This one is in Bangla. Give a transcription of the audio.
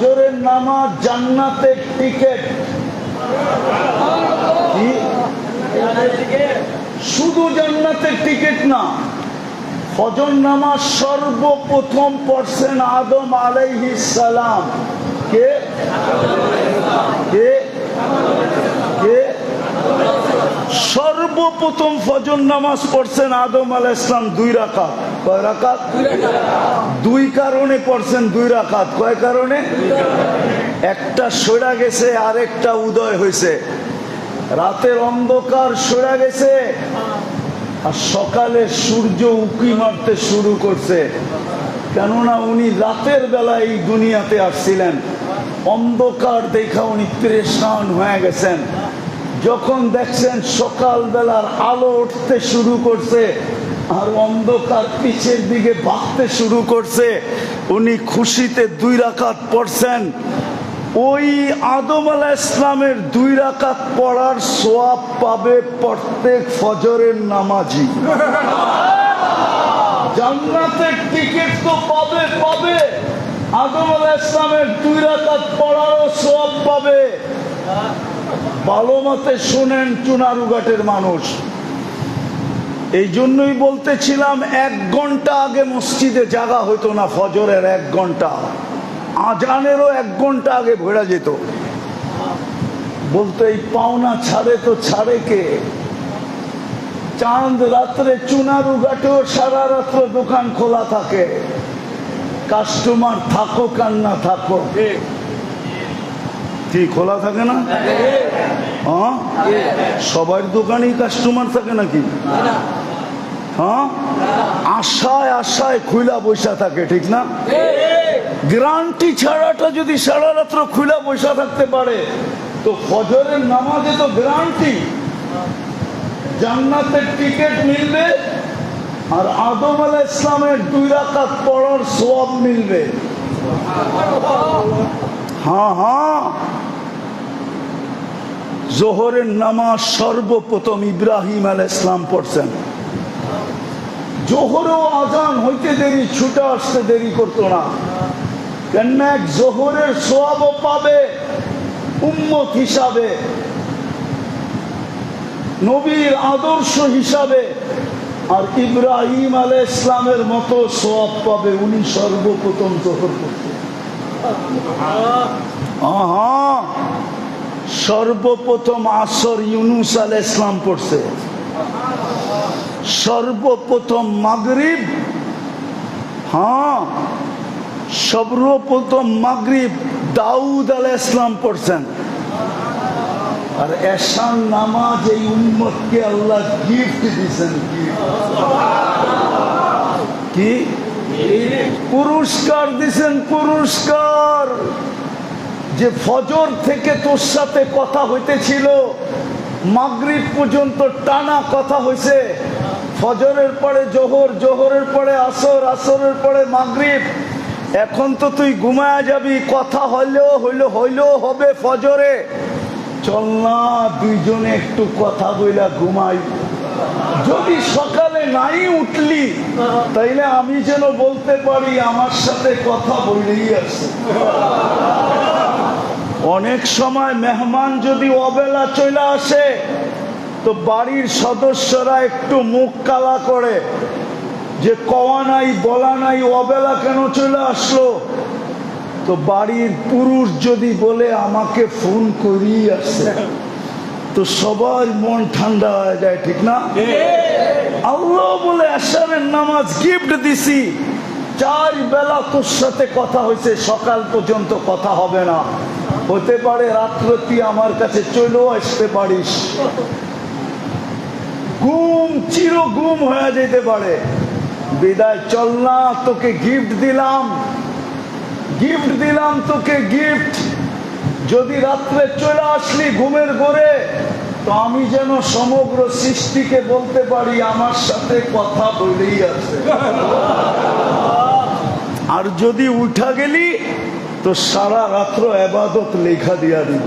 ফজরের নামাজ জান্নাতের টিকেট। শুধু জান্নাতের টিকিট না, ফজর নামাজ সর্বপ্রথম পড়ছেন আদম আলাইহিস সালাম। কে? কে? কে? সর্বপ্রথম ফজর নামাজ পড়ছেন আদম আলাহ ইসলাম দুই রাকাত। কয় দুই কারণে পড়ছেন দুই রাকাত। কয় কারণে? একটা সরা গেছে, আরেকটা উদয় হয়েছে রাতের অন্ধকার সরা গেছে, আর সকালে সূর্য উকি মারতে শুরু করছে। কেননা উনি রাতের বেলা এই দুনিয়াতে আসছিলেন। অন্ধকার দেখা উনি পরেশান হয়ে গেছেন। যখন দেখছেন সকালবেলার আলো উঠতে শুরু করছে আর অন্ধকার পিছের দিকে ভাগতে শুরু করছে। উনি খুশিতে দুই রাকাত পড়ছেন। ওই আদম আলা ইসলামের দুই রাকাত পড়ার সোয়াব পাবে প্রত্যেক ফজরের নামাজি। জান্নাতের টিকিট তো পাবে পাবে। আদম আলাহ ইসলামের দুই রাকাত পড়ারও সোয়াব পাবে। ভালো মতে শোনেন চুনারুঘাটের মানুষ। এই জন্যই বলতেছিলাম এক ঘণ্টা আগে মসজিদে জাগা হতো না ফজরের এক ঘণ্টা। আজানেরও এক ঘণ্টা আগে ভেড়া যেত। বলতো এই পাওনা ছাড়ে তো ছাড়ে কে? চাঁদ রাত্রে চুনারু ঘাটেও সারা রাত্র দোকান খোলা থাকে। কাস্টমার থাকো কার না থাকো। কি খোলা থাকে না? হ্যাঁ। সবার দোকানেই কাস্টমার থাকে নাকি? হ্যাঁ? আশায় আশায় খুলা বৈশা থাকে, ঠিক না? গ্রান্টি ছাড়াটা যদি সারা রাত্র খুলা বৈশা থাকতে পারে, তো ফজরের নামাজে তো গ্রান্টি। জান্নাতের টিকিট মিলবে আর আদম আলাহ ইসলামের দুই রাকাত পড়ার সব মিলবে। হ্যাঁ হ্যাঁ। জোহরের নামাজ সর্বপ্রথম ইব্রাহিম আল ইসলাম পড়ছেন। জোহরেও আজান হইতে দেরি, ছুটে আসতে দেরি করতো না। কেন জোহরের সোয়াবও পাবে উম্মত হিসাবে, নবীর আদর্শ হিসাবে, আর ইব্রাহিম আল ইসলামের মতো সোয়াব পাবে উনি সর্বপ্রথম জোহর করতেন সর্বপ্রথম আসর ইউনুস আল ইসলাম পড়ছে। সর্বপ্রথম মাগরিব? হ্যাঁ সর্বপ্রথম মাগরিব দাউদ আল ইসলাম পড়ছেন। আর এসান নামাজ এই উম্মতকে আল্লাহ গিফট দিয়েছেন। কি? পুরস্কার দিছেন পুরস্কার। যে ফজর থেকে তোর সাথে কথা হইতেছিল, মাগরিব পর্যন্ত টানা কথা হয়েছে ফজরের পরে জোহর, জোহরের পরে আসর, আসরের পরে মাগরিব। এখন তো তুই ঘুমায় যাবি, কথা হইলেও হইল, হইলেও হবে ফজরে। চল না, দুইজনে একটু কথা বইলা ঘুমাই। যদি সকালে নাই উঠলি, তাইলে আমি যেন বলতে পারি আমার সাথে কথা বললেই আছে। অনেক সময় মেহমান যদি অবেলা চলে আসে তো বাড়ির সদস্যরা একটু মুখ কালা করে যে কওয়া নাই, বলা নাই, অবেলা কেন চলে আসলো? তো বাড়ির পুরুষ যদি বলে, আমাকে ফোন করিয়ে আসছে। তো সবার মন ঠান্ডা হয়ে যায়, ঠিক না? আল্লাহ বলে আসারের নামাজ গিফট দিছি। চার বেলা তোর সাথে কথা হয়েছে, সকাল পর্যন্ত কথা হবে না। হতে পারে রাত্রতি আমার কাছে চলেও আসতে পারিস। ঘুম চির ঘুম হয়ে যেতে পারে। বিদায়, চল না, তোকে গিফট দিলাম। গিফট দিলাম, তোকে গিফট যদি রাত্রে চলে আসলি ঘুমের ঘরে, তো আমি যেন সমগ্র সৃষ্টিকে বলতে পারি, আমার সাথে কথা বলেই আছে। আর যদি উঠা গেলি, তো সারা রাত্র এবাদত লেখা দিয়া দিব।